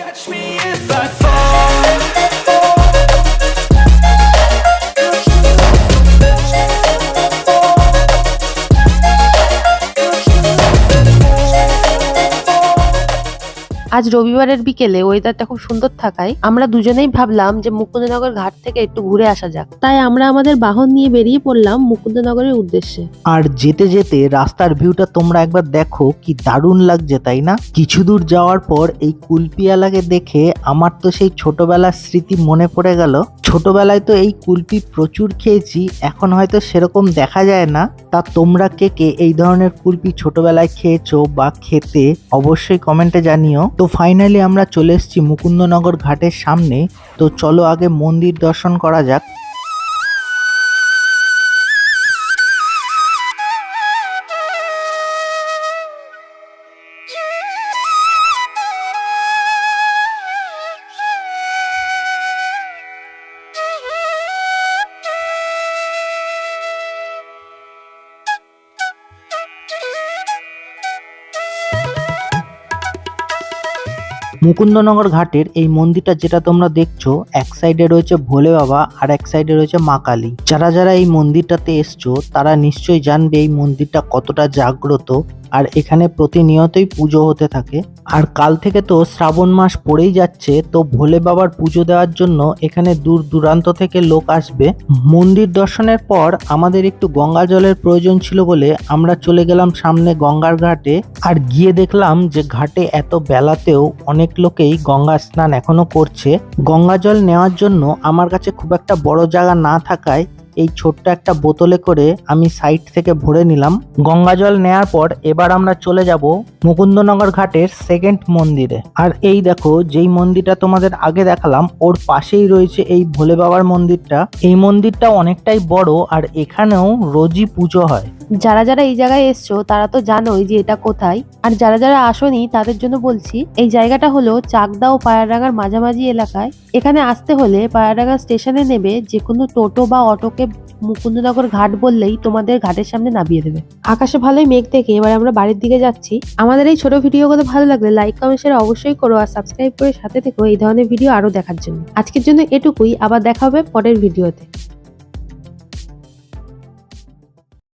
Catch me if I fall. আজ রবিবারের বিকেলে ওয়েদারটা খুব সুন্দর থাকায় আমরা দুজনেই ভাবলাম যে মুকুন্দনগর ঘাট থেকে একটু ঘুরে আসা যাক। তাই আমরা আমাদের বাহন নিয়ে বেরিয়ে পড়লাম মুকুন্দনগরের উদ্দেশ্যে। আর যেতে যেতে রাস্তার ভিউটা তোমরা একবার দেখো, কি দারুণ লাগছে, তাই না? কিছু দূর যাওয়ার পর এই কুলপিয়ালাকে দেখে আমার তো সেই ছোটবেলার স্মৃতি মনে পড়ে গেল। ছোটবেলায় তো এই কুলপি প্রচুর খেয়েছি, এখন হয়তো সেরকম দেখা যায় না। তা তোমরা কে কে এই ধরনের কুলপি ছোটবেলায় খেয়েছো বা খেতে অবশ্যই কমেন্টে জানিও। তো ফাইনালি আমরা চলে এসছি মুকুন্দনগর ঘাটের সামনে। তো চলো আগে মন্দির দর্শন করা যাক। মুকুন্দনগর ঘাটের এই মন্দিরটা যেটা তোমরা দেখছ, এক সাইডে রয়েছে ভোলে বাবা আর এক সাইডে রয়েছে মা কালী। যারা যারা এই মন্দিরটাতে এসছো, তারা নিশ্চয়ই জানবে এই মন্দিরটা কতটা জাগ্রত আর এখানে প্রতিনিয়তই পুজো হতে থাকে। আর কাল থেকে তো শ্রাবণ মাস পড়েই যাচ্ছে, তো ভোলে বাবার পুজো দেওয়ার জন্য এখানে দূর দূরান্ত থেকে লোক আসবে। মন্দির দর্শনের পর আমাদের একটু গঙ্গা জলের প্রয়োজন ছিল বলে আমরা চলে গেলাম সামনে গঙ্গার ঘাটে। আর গিয়ে দেখলাম যে ঘাটে এত বেলাতেও অনেক লোকেই গঙ্গা স্নান এখনও করছে। গঙ্গা জল নেওয়ার জন্য আমার কাছে খুব একটা বড় জায়গা না থাকায় এই ছোট্ট একটা বোতলে করে আমি সাইড থেকে ভরে নিলাম। গঙ্গা জল নেওয়ার পর এবার আমরা চলে যাব মুকুন্দনগর ঘাটের সেকেন্ড মন্দিরে। আর এই দেখো, যেই মন্দিরটা তোমাদের আগে দেখালাম, ওর পাশেই রয়েছে এই ভোলে বাবার মন্দিরটা। এই মন্দিরটা অনেকটাই বড় আর এখানেও রোজই পুজো হয়। যারা যারা এই জায়গায় এসছো, তারা তো জানোই যে এটা কোথায়। আর যারা যারা আসোনি, তাদের জন্য বলছি, এই জায়গাটা হলো চাকদা ও পায়ারডাঙ্গার মাঝামাঝি এলাকায়। এখানে আসতে হলে পায়ারডাঙ্গা স্টেশনে নেবে যে কোনো টোটো বা অটোকে মুকুন্দনগর ঘাট বললেই তোমাদের ঘাটের সামনে নামিয়ে দেবে। আকাশে ভালোই মেঘ দেখে এবার আমরা বাড়ির দিকে যাচ্ছি। আমাদের এই ছোট ভিডিও গুলো ভালো লাগলে লাইক কমেন্ট শেয়ার অবশ্যই করো আর সাবস্ক্রাইব করে সাথে থেকে এই ধরনের ভিডিও আরও দেখার জন্য। আজকের জন্য এটুকুই, আবার দেখা হবে পরের ভিডিওতে